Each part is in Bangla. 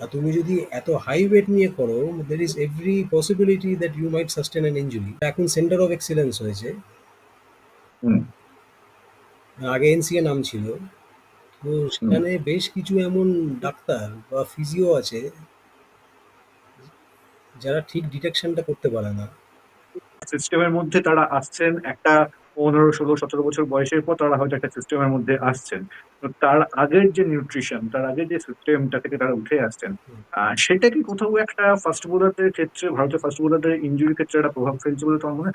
আর তুমি যদি এত হাই ওয়েট নিয়ে করো there is every possibility that you might sustain an injury এখন সেন্টার অফ এক্সিলেন্স হয়েছে। আগে এনসিএ নাম ছিল। তো সেখানে বেশ কিছু এমন ডাক্তার বা ফিজিও আছে যারা ঠিক ডিটেকশনটা করতে পারে না। সিস্টেমের মধ্যে তারা আসছেন একটা পনেরো, ষোলো, সতেরো বছর বয়সের পর তারা হয়তো একটা সিস্টেমের মধ্যে আসছেন তার আগের যে নিউট্রিশন তার আগের যে সিস্টেমটা থেকে তারা উঠে আসছেন। সেটা কি কোথাও একটা ফাস্ট বোলারদের ক্ষেত্রে, ভারতের ফাস্ট বোলারদের ইঞ্জুরির ক্ষেত্রে একটা প্রভাব ফেলছে বলে তোমার মনে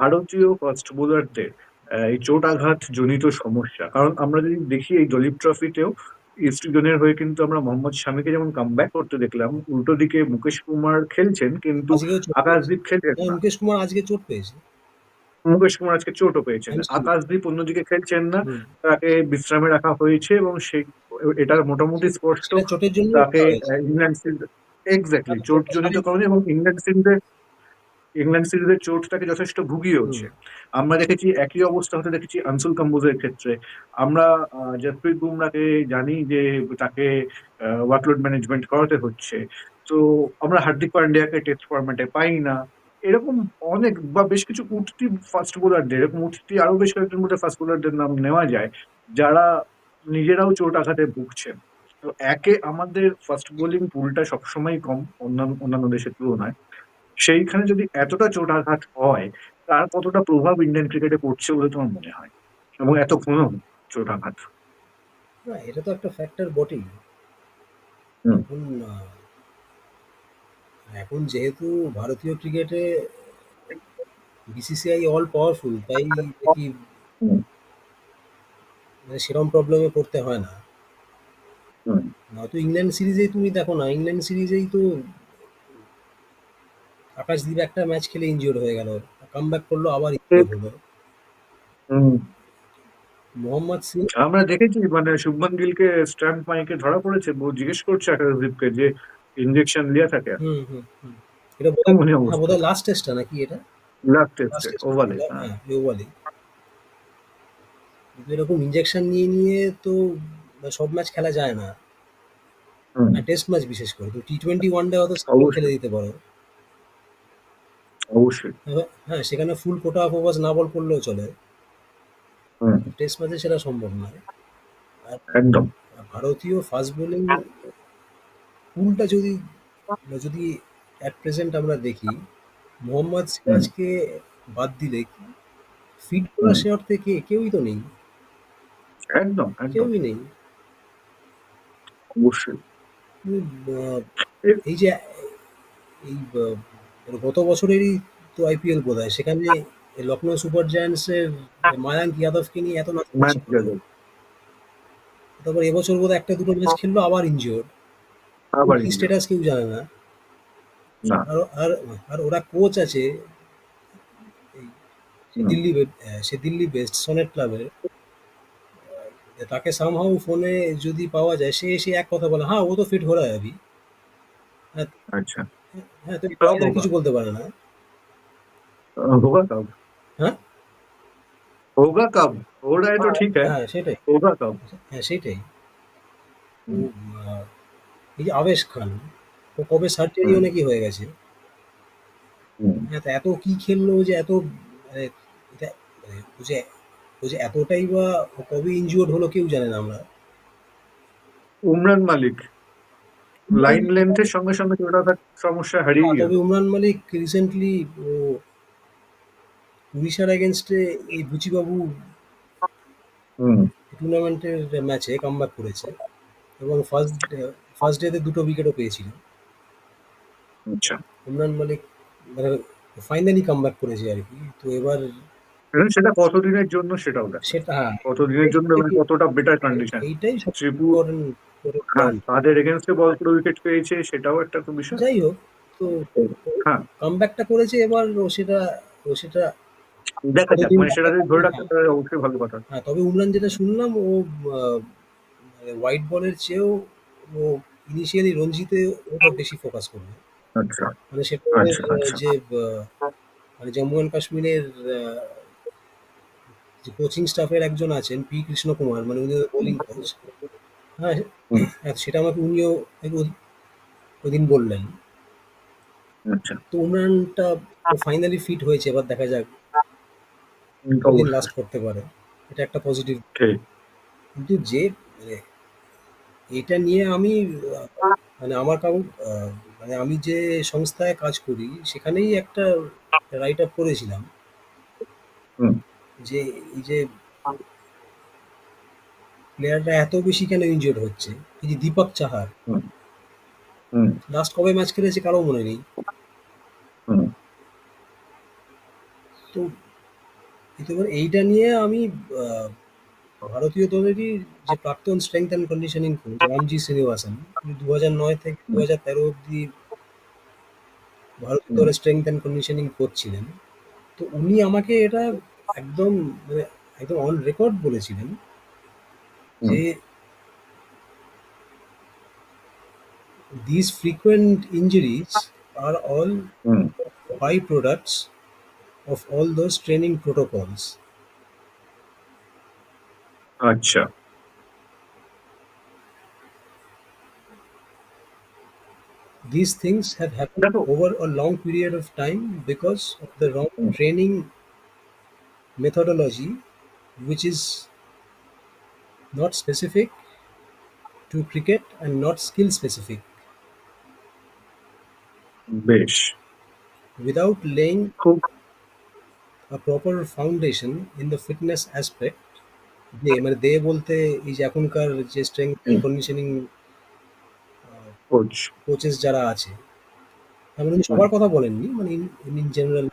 ভারতীয় ফাস্ট বোলারদের এই চোট আঘাত জনিত সমস্যা। কারণ আমরা যদি দেখি এই দলীপ ট্রফিতেও ইস্ট জোনের হয়ে কিন্তু আমরা মোহাম্মদ শামিকে যেমন কামব্যাক করতে দেখলাম উল্টো দিকে মুকেশ কুমার খেলছেন কিন্তু আকাশদীপ খেলছেন হ্যাঁ, মুকেশ কুমার আজকে চোট পেয়েছে। মুকেশ কুমার আজকে চোটও পেয়েছেন। to- আকাশদীপ অন্যদিকে খেলছেন না তাকে বিশ্রামে রাখা হয়েছে এবং সেই এটার মোটামুটি স্পষ্ট তাকে ইংল্যান্ড এক্স্যাক্টলি চোট জনিত কারণে এবং ইংল্যান্ড সিরিজে ইংল্যান্ড সিরিজের চোট তাকে যথেষ্ট ভুগিয়েছে আমরা দেখেছি একই অবস্থা হতে দেখেছি আনসুল কাম্বুজের ক্ষেত্রে। আমরা জসপ্রীত বুমরাকে জানি যে তাকে ওয়ার্কলোড ম্যানেজমেন্ট করাতে হচ্ছে। তো আমরা হার্দিক পান্ডিয়াকে টেস্ট ফরম্যাটে পাই না। এরকম অনেক বা বেশ কিছু উঠতি ফাস্ট বোলারদের এরকম উঠতি আরও বেশ কয়েকজন মধ্যে ফাস্ট বোলারদের নাম নেওয়া যায় যারা নিজেরাও চোট আঘাতে ভুগছেন তো একে আমাদের ফাস্ট বোলিং পুলটা সবসময় কম অন্যান্য অন্যান্য দেশের তুলনায়। সেইখানে যদি এতটা চোট আঘাত হয় তার কতটা প্রভাব ইন্ডিয়ান ক্রিকেটে পড়ছে বলে তোমার মনে হয়? এবং এত ঘন চোট আঘাত না এটা তো একটা ফ্যাক্টর বটেই। এখন এখন যেহেতু ভারতীয় ক্রিকেটে বিসিসিআই অল পাওয়ারফুল তাই দেখি। মানে সেরকম প্রবলেমে পড়তে হয় না। নয়তো ইংল্যান্ড সিরিজেই তুমি দেখো না ইংল্যান্ড সিরিজেই তো আকাশদীপ একটা ম্যাচ খেলে ইনজিওর হয়ে গেল। কাম ব্যাক করল আবার হলো। মোহাম্মদ সিং আমরা দেখেছি মানে শুভমান গিলকে স্ট্যাম্প মাইকে ধরা পড়েছে। ও জিজ্ঞেস করছে আকাশদীপকে যে ইঞ্জেকশন লিয়া থাকে। হুম হুম এটা বোধহয় লাস্ট টেস্টটা নাকি এটা? লাস্ট টেস্টে টেস্ট ওভালে হ্যাঁ। ওভালে এরকম ইঞ্জেকশন নিয়ে নিয়ে তো সব ম্যাচ খেলা যায় না। টেস্ট ম্যাচ বিশেষ করে। তো টি টোয়েন্টি ওয়ান ডে হয়তো খেলে দিতে পারো। অবশ্যই। হ্যাঁ সেখানে ফুল কোটা ওভার্স না বল করলেও চলে। টেস্ট ম্যাচে সেটা সম্ভব নয়। একদম। ভারতীয় ফাস্ট বোলিং পুলটা যদি যদি অ্যাট প্রেজেন্ট আমরা দেখি মোহাম্মদ সিরাজকে বাদ দিলে ফিট করা। সে অর্থে কে কেউই তো নেই। একদম কেউই নেই। অবশ্যই। এই যে এই গত বছরেরই তো আইপিএল বোধ হয় সেখানে লখনৌ সুপার জায়ান্টসের মায়াঙ্ক যাদবকে নিয়ে এত নাচ তারপর এবছর বোধ হয় একটা দুটো ম্যাচ খেললো আবার ইনজিওর আবার স্ট্যাটাস কেউ জানে না। আর আর আর ওরা কোচ আছে দিল্লি সে দিল্লি বেস্ট সনেট ক্লাবের তাকে সামহাউ ফোনে যদি পাওয়া যায় সে এসে এক কথা বলে হ্যাঁ ও তো ফিট হয়ে যাবি। আচ্ছা। হ্যাঁ তো তাও বাইরে বাবা। কিছু বলতে পারে না होगा कब हाँ? होगा कब हो रहा है तो ठीक है হ্যাঁ সেটাই होगा कब হ্যাঁ সেটাই ও, আহ, এই যে আবেশ খান ও কবে সার্জারিও হুম। নাকি হয়ে গেছে হ্যাঁ তো এত কি খেললো যে এত মানে এটা মানে ও যে ও যে এতটাই বা ও কবে ইনজিওর্ড হলো কেউ জানে না আমরা উমরান মালিক লাইন লেন্থের সঙ্গে সঙ্গে চোটা সমস্যা হারিয়ে গেল। তবে উমরান মালিক রিসেন্টলি উড়িষ্যার এগেনস্টে এই বুচিবাবু হুম। টুর্নামেন্টের ম্যাচে কামব্যাক করেছে এবং ফার্স্ট ফার্স্ট ডেতে দুটো উইকেটও পেয়েছিল। আচ্ছা। উমরান মালিক মানে ফাইনালি কামব্যাক করেছে আর কি। তো এবার সেটা কতদিনের জন্য সেটাও দেখ। সেটা হ্যাঁ। কতদিনের জন্য কতটা বেটার কন্ডিশন এইটাই সব হ্যাঁ। তাদের এগেনস্টে বল করে উইকেট পেয়েছে সেটাও একটা তো বিষয় যাই হোক তো হ্যাঁ। কামব্যাকটা করেছে এবার ও সেটা ও সেটা দেখা যাক মানে সেটা যদি ধরে রাখতে পারে অবশ্যই ভালো কথা। হ্যাঁ তবে উমরান যেটা শুনলাম ও হোয়াইট বলের চেয়েও ও ইনিশিয়ালি রঞ্জিতে ওটা বেশি ফোকাস করবে। আচ্ছা। মানে সেটা আচ্ছা, আচ্ছা। যে মানে জম্মু অ্যান্ড কাশ্মীরের যে কোচিং স্টাফের একজন আছেন পি কৃষ্ণ কুমার মানে উনি বোলিং কোচ হ্যাঁ। হ্যাঁ, সেটা আমাকে উনিও ওই- ওইদিন বললেন। আচ্ছা। তো উমরানটা ফাইনালি ফিট হয়েছে এবার দেখা যাক কতদিন লাস্ট করতে পারে। এটা একটা পজিটিভ কিন্তু যে মানে এটা নিয়ে আমি মানে আমার কাউ মানে আমি যে সংস্থায় কাজ করি সেখানেই একটা রাইট আপ করেছিলাম যে এই যে প্লেয়াররা এত বেশি কেন ইনজিওর্ড হচ্ছে? এই যে দীপক চাহার। হুম। লাস্ট কবে ম্যাচ খেলেছে কারও মনে নেই। তো এবার এইটা নিয়ে আমি ভারতীয় দলেরই যে প্রাক্তন strength and conditioning coach Ramji Srinivasan দু হাজার নয় থেকে দু হাজার তেরো অব্দি ভারতীয় দলের স্ট্রেংথ অ্যান্ড কন্ডিশনিং কোচ ছিলেন। তো উনি আমাকে এটা একদম মানে একদম অন রেকর্ড বলেছিলেন। Hmm. these frequent injuries are all hmm. byproducts of all those training protocols. Acha. These things have happened over a long period of time because of the wrong hmm. training methodology, which is not specific to cricket and not skill specific. বেশ Without laying খুব a proper foundation in the fitness aspect, they মানে দে বলতে এই যে এখনকার যে স্ট্রেংথ। কন্ডিশনিং কোচ কোচেস যারা আছে মানে উনি সবার কথা বলেননি মানে ইন জেনারেল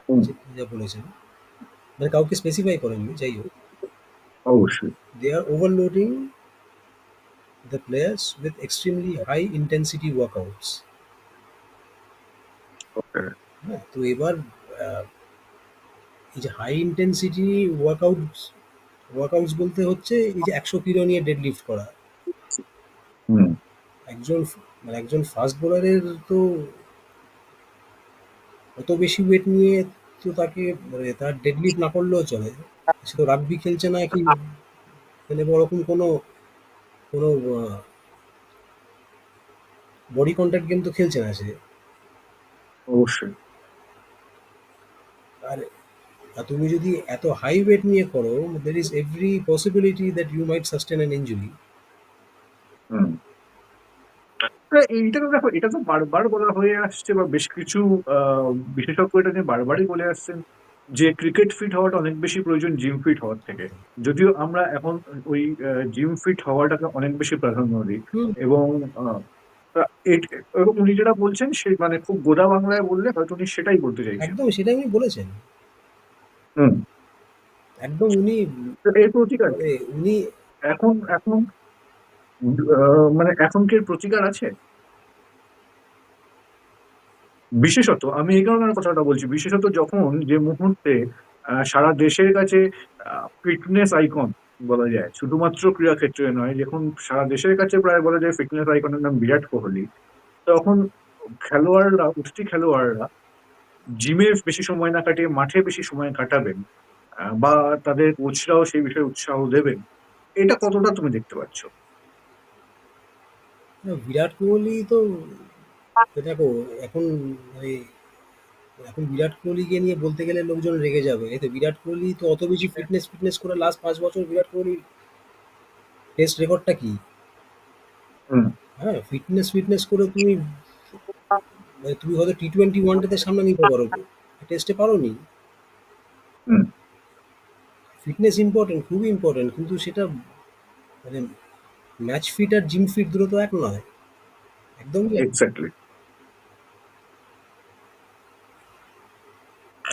যা বলেছেন মানে কাউকে স্পেসিফাই করেননি যাই হোক অবশ্যই। They are overloading the players with extremely high intensity workouts. ওকে হ্যাঁ তো এবার এই যে হাই ইন্টেন্সিটি ওয়ার্কআউটস ওয়ার্কআউটস বলতে হচ্ছে এই যে একশো কিলো নিয়ে ডেড লিফট করা একজন মানে একজন ফাস্ট বোলারের তো অত বেশি ওয়েট নিয়ে তো তাকে মানে তার ডেড লিফট না করলেও চলে। সে তো রাগবি খেলছে না কি মানে ওরকম কোনো কোনো বডি কন্ট্যাক্ট গেম তো খেলছে না সে। অবশ্যই। আর আর তুমি যদি এত হাই ওয়েট নিয়ে করো there is every possibility that you might sustain an injury এইটা তো দেখো এটা তো বারবার বলা হয়ে আসছে বা বেশ কিছু আহ, বিশেষজ্ঞ এটা নিয়ে বারবারই বলে আসছেন। যে ক্রিকেট ফিট হওয়াটা অনেক বেশি প্রয়োজন জিম ফিট হওয়ার থেকে। যদিও আমরা এখন ওই জিম ফিট হওয়াটাকে অনেক বেশি প্রাধান্য দিই। এবং উনি যেটা বলছেন সে মানে খুব গোদা বাংলায় বললে হয়তো উনি সেটাই বলতে চাইছেন। একদম সেটাই উনি বলেছেন। হুম। একদম উনি এর প্রতিকার মানে উনি এখন এখন মানে এখন কি প্রতিকার আছে? বিশেষত, আমি এই কারণে কথাটা বলছি, বিশেষত যখন যে মুহূর্তে সারা দেশের কাছে ফিটনেস আইকন বলা যায়, শুধুমাত্র ক্রীড়া ক্ষেত্রে নয়, যখন সারা দেশের কাছে প্রায় বলা যায় ফিটনেস আইকনের নাম বিরাট কোহলি, তখন খেলোয়াড়রা উঠতি খেলোয়াড়রা জিমে বেশি সময় না কাটিয়ে মাঠে বেশি সময় কাটাবেন বা তাদের কোচরাও সেই বিষয়ে উৎসাহ দেবেন, এটা কতটা তুমি দেখতে পাচ্ছ? বিরাট কোহলি তো তো দেখো এখন মানে এখন বিরাট কোহলিকে নিয়ে বলতে গেলে লোকজন রেগে যাবে। এই তো বিরাট কোহলি তো অত বেশি ফিটনেস ফিটনেস করে লাস্ট পাঁচ বছর বিরাট কোহলি টেস্ট রেকর্ডটা কি? হ্যাঁ ফিটনেস ফিটনেস করে তুমি মানে তুমি হয়তো টি টোয়েন্টি ওয়ানডেতে সামনে নিতে পারো। টেস্টে পারো নি হুম। ফিটনেস ইম্পর্টেন্ট খুবই ইম্পর্টেন্ট কিন্তু সেটা মানে ম্যাচ ফিট আর জিম ফিট দুটো তো এক নয়। একদম এক্স্যাক্টলি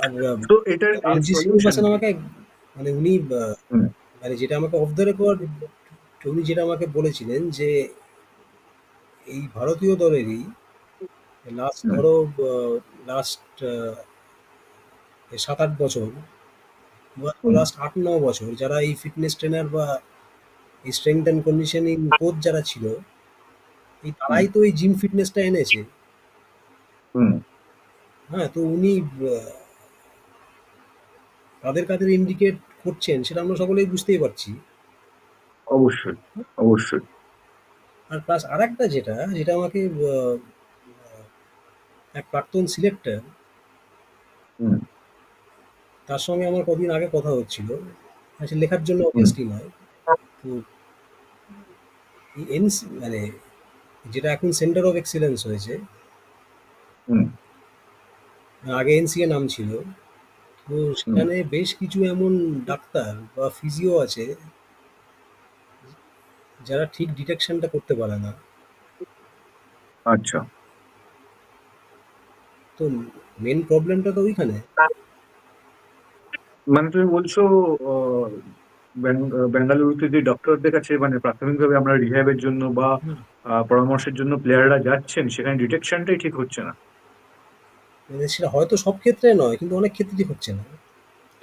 আর তো কি? আমাকে মানে উনি মানে যেটা আমাকে অফ দ্য রেকর্ড উনি যেটা আমাকে বলেছিলেন যে এই ভারতীয় দলেরই লাস্ট ধরো লাস্ট সাত আট বছর লাস্ট আট ন বছর যারা এই ফিটনেস ট্রেনার বা এই স্ট্রেংথ অ্যান্ড কন্ডিশনিং কোচ যারা ছিল এই তারাই তো এই জিম ফিটনেসটা এনেছে। হুম। হ্যাঁ তো উনি কাদের, কাদের ইন্ডিকেট করছেন সেটা আমরা সকলেই বুঝতেই পারছি। অবশ্যই, অবশ্যই। আর প্লাস আরেকটা যেটা, যেটা আমাকে এক প্রাক্তন সিলেক্টর। তার সঙ্গে আমার কদিন আগে কথা হচ্ছিল। লেখার জন্য obviously নয়। তো এনস মানে যেটা এখন সেন্টার অফ এক্সিলেন্স হয়েছে হুম। আগে এনসিএ নাম ছিল। তো হুম। সেখানে বেশ কিছু এমন ডাক্তার বা ফিজিও আছে যারা ঠিক ডিটেকশনটা করতে পারে না। আচ্ছা। তো মেইন প্রবলেমটা তো ওইখানে। মানে তুমি বলছো অ বেঙ্গালুরুতে যে ডক্টরদের কাছে মানে প্রাথমিকভাবে আমরা রিহ্যাব এর জন্য বা হুম। আ পরামর্শের জন্য প্লেয়াররা যাচ্ছেন সেখানে ডিটেকশনটাই ঠিক হচ্ছে না। মানে সেটা হয়তো সব ক্ষেত্রে নয় কিন্তু অনেক ক্ষেত্রেই হচ্ছে না।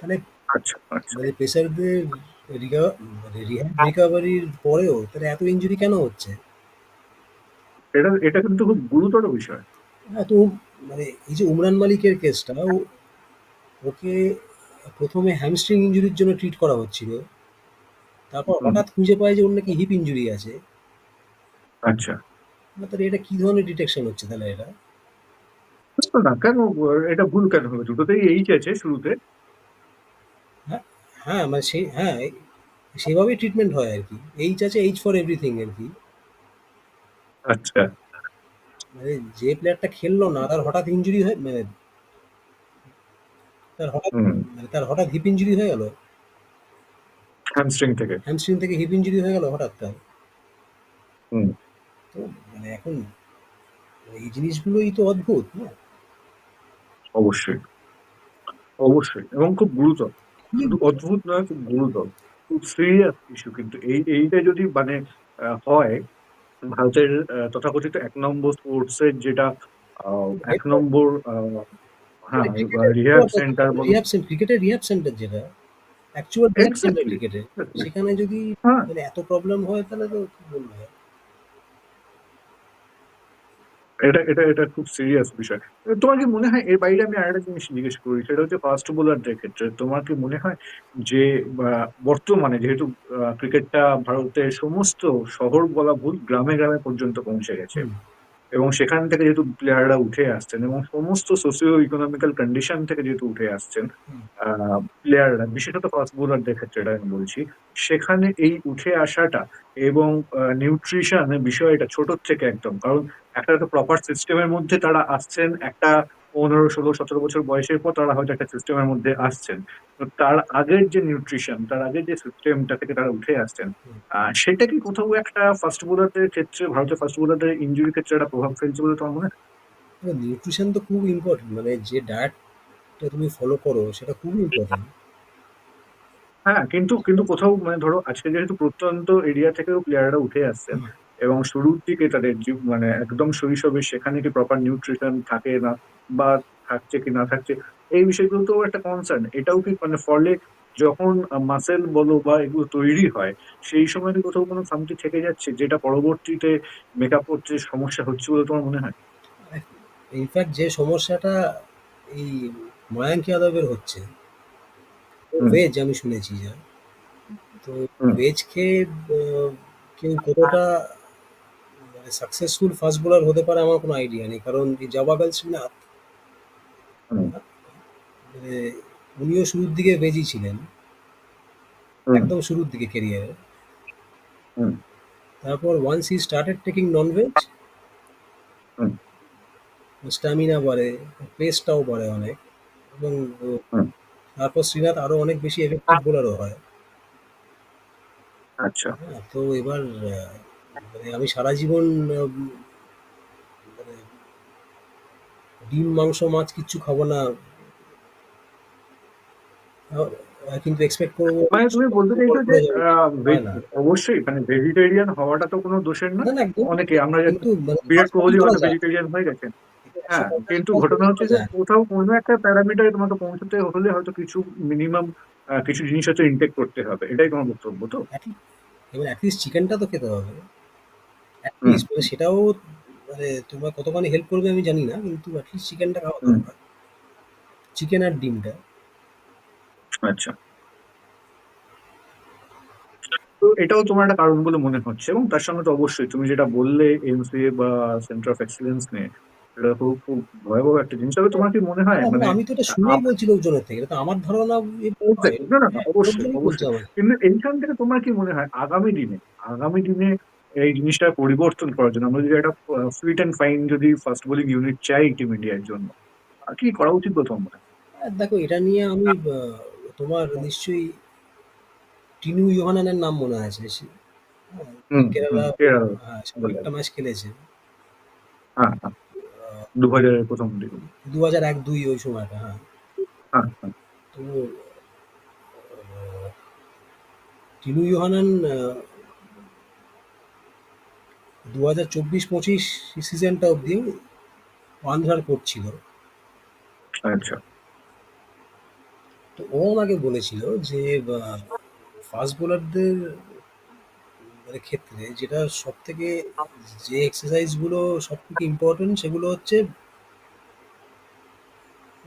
মানে আচ্ছা, আচ্ছা। মানে পেসারদের রিকা মানে রিহ্যাব রিকভারির পরেও তাহলে এত ইনজুরি কেন হচ্ছে? এটা এটা কিন্তু খুব গুরুতর বিষয়। হ্যাঁ, তো মানে এই যে উমরান মালিকের কেসটা ওকে ১ম এ হ্যামস্ট্রিং ইনজুরির জন্য ট্রিট করা হচ্ছিল। তারপর হঠাৎ খুঁজে পায় যে ওর নাকি হিপ ইনজুরি আছে। আচ্ছা। তাহলে এটা কি ধরনের ডিটেকশন হচ্ছে তাহলে এটা? না কেন এটা ভুল কেন হবে? দুটোতেই এইচ আছে শুরুতে। হ্যাঁ, হ্যাঁ, মানে সেই হ্যাঁ, সেভাবেই ট্রিটমেন্ট হয় আরকি। এইচ আছে এইচ ফর এভরিথিং আরকি। আচ্ছা। মানে যে প্লেয়ারটা খেলল না তার হঠাৎ ইনজুরি হয় মানে তার হঠাৎ মানে তার হঠাৎ হিপ ইনজুরি হয়ে গেল। হ্যামস্ট্রিং থেকে। হ্যামস্ট্রিং থেকে হিপ ইনজুরি হয়ে গেল হঠাৎ তার। তো মানে এখন এই জিনিসগুলোই তো অদ্ভুত, না? অবশ্যই। অবশ্যই এবং খুব গুরুতর। অদ্ভুত নয় খুব গুরুতর। খুব সিরিয়াস ইস্যু কিন্তু এই এইটা যদি মানে হয় ভারতের তথাকথিত এক নম্বর স্পোর্টস এর যেটা ১ নম্বর হ্যাঁ, রিহ্যাব সেন্টার বলো রিহ্যাব সেন্টার ক্রিকেটের রিহ্যাব সেন্টার যেটা। অ্যাকচুয়াল রিহ্যাব সেন্টার এক্সাক্টলি, সেখানে যদি হ্যাঁ। মানে এত প্রবলেম হয় তাহলে তো কি বলব আর? এটা এটা এটা খুব সিরিয়াস বিষয়। তোমার কি মনে হয় এর বাইরে আমি আরেকটা জিনিস জিজ্ঞেস করি সেটা হচ্ছে ফাস্ট বোলারদের ক্ষেত্রে। তোমার কি মনে হয় যে বর্তমানে যেহেতু ক্রিকেটটা ভারতের সমস্ত শহর বলা ভুল গ্রামে, গ্রামে পর্যন্ত পৌঁছে গেছে। এবং সেখান থেকে যেহেতু প্লেয়াররা উঠে আসছেন এবং সমস্ত সোশিও ইকোনমিক্যাল কন্ডিশন থেকে যেহেতু উঠে আসছেন। প্লেয়াররা বিশেষত ফাস্ট বোলারদের ক্ষেত্রে এটা আমি বলছি। সেখানে এই উঠে আসাটা এবং নিউট্রিশন বিষয়টা ছোট থেকে একদম। কারণ একটা প্রপার সিস্টেমের মধ্যে তারা আসছেন একটা ১৫, ১৬, ১৭ বছর বয়সের পর তারা হয়তো একটা সিস্টেমের মধ্যে আসছেন। তো তার আগের যে নিউট্রিশন, তার আগের যে সিস্টেমটা থেকে তারা উঠে আসছেন, সেটা কি কোথাও একটা ফাস্ট বোলারদের ক্ষেত্রে ভারতের ফাস্ট বোলারদের ইনজুরির ক্ষেত্রে একটা প্রভাব ফেলছে বলে তোমার মনে হয়? নিউট্রিশন তো খুব ইম্পোর্টেন্ট মানে যে ডায়েটটা তুমি ফলো করো সেটা খুবই ইম্পর্টেন্ট হ্যাঁ, কিন্তু কিন্তু কোথাও মানে ধরো আজকে যেহেতু প্রত্যন্ত এরিয়া থেকেও প্লেয়াররা উঠে আসছেন। এবং শুরুর দিকে তাদের মানে একদম শৈশবে সেখানে কি প্রপার নিউট্রিশন থাকে না বা থাকছে কি না থাকছে এই বিষয়গুলো তো একটা কনসার্ন। এটাও কি মানে ফলে যখন মাসেল বলো বা এগুলো তৈরি হয় সেই সময় কোথাও কোনো খামতি থেকে যাচ্ছে যেটা পরবর্তীতে মেকআপ করতে সমস্যা হচ্ছে বলে তোমার মনে হয়? ইনফ্যাক্ট যে সমস্যাটা এই ময়াঙ্ক যাদবের হচ্ছে ভেজ আমি শুনেছি যা। তো হুম। ভেজ খেয়ে কেউ কতটা সাকসেসফুল ফাস্ট বোলার হতে পারে আমার কোনো আইডিয়া নেই। কারণ এই জাভাগল শ্রীনাথ মানে উনিও শুরুর দিকে বেজি ছিলেন। একদম শুরুর দিকে ক্যারিয়ারের। হুম। তারপর once he started taking non-veg. Stamina বাড়ে, পেসটাও বাড়ে অনেক এবং তারপর শ্রীনাথ আরও অনেক বেশি এফেক্টিভ বোলারও হয়। আচ্ছা। হ্যাঁ, তো এবার মানে আমি সারা জীবন মানে ডিম, মাংস, মাছ কিচ্ছু খাব না। কিন্তু এক্সপেক্ট করব মানে তুমি বলতে চাইছো যে। অবশ্যই মানে ভেজিটেরিয়ান হওয়াটা তো কোনো দোষের না, অনেকে আমরা বিরাট কোহলি হয়তো ভেজিটেরিয়ান হয়ে গেছেন। হ্যাঁ, কিন্তু ঘটনা হচ্ছে যে কোথাও কোনো একটা প্যারামিটারে তোমাকে পৌঁছতে হলে হয়তো কিছু মিনিমাম কিছু জিনিস হয়তো ইনটেক করতে হবে। এটাই তোমার বক্তব্য তো? এবার এটলিস্ট চিকেনটা তো খেতে হবে। মানে সেটাও মানে তোমার কতখানি হেল্প করবে আমি জানি না। কিন্তু এটলিস্ট চিকেনটা খাওয়া দরকার। চিকেন আর ডিমটা। আচ্ছা। তো এটাও তোমার একটা কারণ বলে মনে হচ্ছে এবং তার সঙ্গে তো অবশ্যই তুমি যেটা বললে এমসিএ বা সেন্টার অফ এক্সেলেন্স নিয়ে এটা খুব খুব ভয়াবহ একটা জিনিস। তবে তোমার কি মনে হয়? মানে আমি তো এটা শুনেই বলছি লোকজনের থেকে এটা তো আমার ধারণা না না, অবশ্যই অবশ্যই। কিন্তু এইখান থেকে তোমার কি মনে হয়? আগামী দিনে আগামী দিনে এই জিনিসটা পরিবর্তন করার জন্য আমরা যদি একটা সুইট অ্যান্ড ফাইন যদি ফার্স্ট বোলিং ইউনিট চাই টিম ইন্ডিয়ার জন্য আর কি করা উচিত বলে তোমার হয়? আর দেখো এটা নিয়ে আমি তোমার নিশ্চয়ই টিনু ইউহানানের নাম মনে আছে সে- কেরালা। একটা ম্যাচ খেলেছে হ্যাঁ হ্যাঁ দু হাজারের প্রথম দু হাজার এক দুই ওই সময়টা হ্যাঁ হ্যাঁ তো টিনু ইউহানান দু হাজার চব্বিশ পঁচিশ সিজনটা অবধি আন্ধার করছিল। আচ্ছা। তো ও আমাকে বলেছিল যে ফাস্ট বোলারদের মানে ক্ষেত্রে যেটা সব থেকে যে এক্সারসাইজগুলো সব থেকে ইম্পর্টেন্ট সেগুলো হচ্ছে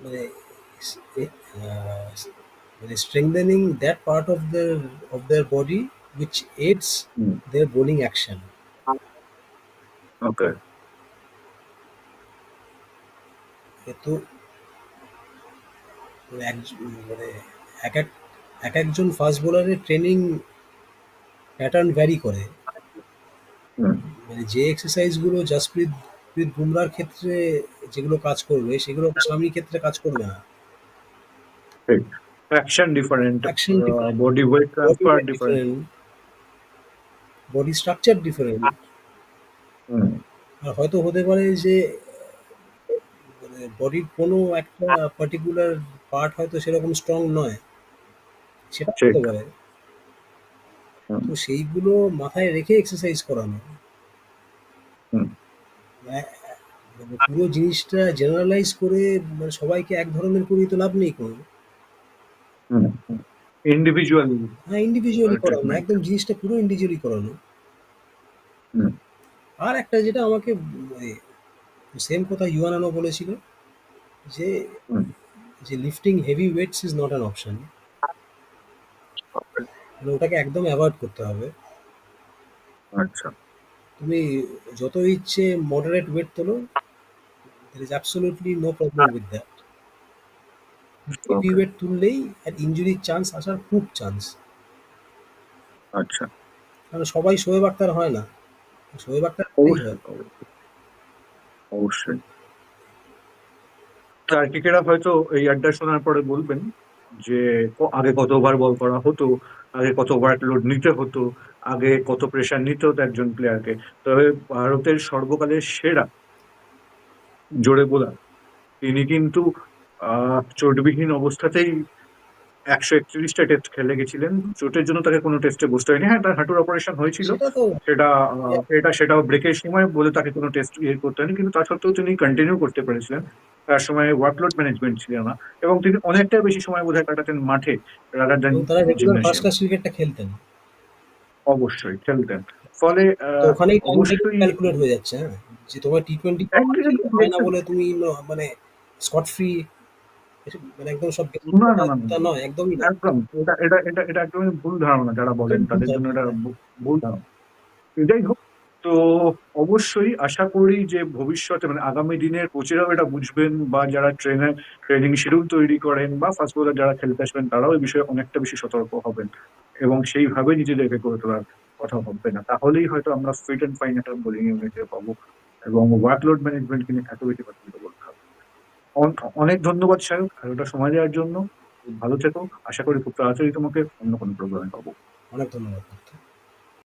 মানে মানে strengthening that part of their of their body which aids their bowling action okay তো মানে এক- মানে এক এক এক একজন ফাস্ট বোলারের ট্রেনিং প্যাটার্ন ভ্যারি করে। মানে যে এক্সারসাইজগুলো জাসপ্রীত প্রীত বুমরার ক্ষেত্রে যেগুলো কাজ করবে সেগুলো স্বামীর ক্ষেত্রে কাজ করবে না। Action different different. Body weight transfer different body structure different হুম আর হয়তো হতে পারে যে মানে বডির কোনো একটা পার্টিকুলার পার্ট হয়তো সেরকম স্ট্রং নয় সেটা ঠিক। হতে পারে হুম। তো সেইগুলো মাথায় রেখে এক্সারসাইজ করানো হুম। মানে মানে পুরো জিনিসটা জেনারেলাইজ করে মানে সবাইকে এক ধরনের করিয়ে তো লাভ নেই কোনো হুম ইন্ডিভিজুয়াল হ্যাঁ ইন্ডিভিজুয়ালি করানো. একদম জিনিসটা পুরো ইন্ডিভিজুয়ালি করানো হুম। আর একটা যেটা আমাকে সেম কথা ইউয়ানানো বলেছিল যে যে lifting heavy weights is not an option মানে ওটাকে একদম অ্যাভয়েড করতে হবে। আচ্ছা। তুমি যত ইচ্ছে মডারেট ওয়েট তোলো there is absolutely no problem with that heavy weight তুললেই আর ইঞ্জুরির চান্স আসার খুব চান্স আচ্ছা। কারণ সবাই শোয়েব আক্তার হয় না। শোয়েব অবশ্যই তার্কিকেরা হয়তো এই আড্ডা শোনার পরে বলবেন যে আগে কত ওভার বল করা হতো আগে কত ওয়ার্কলোড নিতে হতো আগে কত প্রেশার নিতে হতো একজন প্লেয়ারকে তবে ভারতের সর্বকালের সেরা জোরে বোলার তিনি কিন্তু আহ চোটবিহীন অবস্থাতেই একশো একত্রিশটা টেস্ট খেলে গেছিলেন। চোটের জন্য তাকে কোনো টেস্টে বসতে হয়নি। হ্যাঁ তার হাঁটুর অপারেশন হয়েছিল। সেটা সেটা এটা সেটাও ব্রেকের সময় বলে তাকে কোনো টেস্ট ইয়ে করতে হয়নি। কিন্তু তা সত্ত্বেও তিনি কন্টিনিউ করতে পেরেছিলেন। তার সময় ওয়ার্কলোড ম্যানেজমেন্ট ছিল না। এবং তিনি অনেকটা বেশি সময় বোধহয় কাটাতেন মাঠে রাদার দেন তারা ফার্স্ট ক্লাস ক্রিকেটটা খেলতেন। অবশ্যই খেলতেন। ফলে ওখানেই ক্যালকুলেট হয়ে যাচ্ছে হ্যাঁ? যে তোমার টি টোয়েন্টি. বলে তুমি মানে স্কট ফ্রি মানে একদম সব না, না, না, না। নয় একদমই না। এটা এটা এটা এটা একদমই ভুল ধারণা যারা বলেন তাদের জন্য এটা ভুল ধারণা। যাই হোক তো অবশ্যই আশা করি যে ভবিষ্যতে মানে আগামী দিনের কোচেরাও এটা বুঝবেন বা যারা ট্রেনার ট্রেনিং শিডিউল তৈরি করেন বা ফার্স্ট বোলার যারা খেলতে আসবেন তারাও এই বিষয়ে অনেকটা বেশি সতর্ক হবেন এবং সেইভাবে নিজেদেরকে করে তোলার কথা ভাববে না। তাহলেই হয়তো আমরা ফিট অ্যান্ড ফাইন একটা বোলিং ইউনিটে পাবো এবং ওয়ার্কলোড ম্যানেজমেন্ট কিনে এত বেশি কথা হবে অন- অনেক ধন্যবাদ সাহেব এতটা সময় দেওয়ার জন্য। ভালো থেকো। আশা করি খুব তাড়াতাড়ি তোমাকে অন্য কোনো প্রোগ্রামে পাবো। অনেক ধন্যবাদ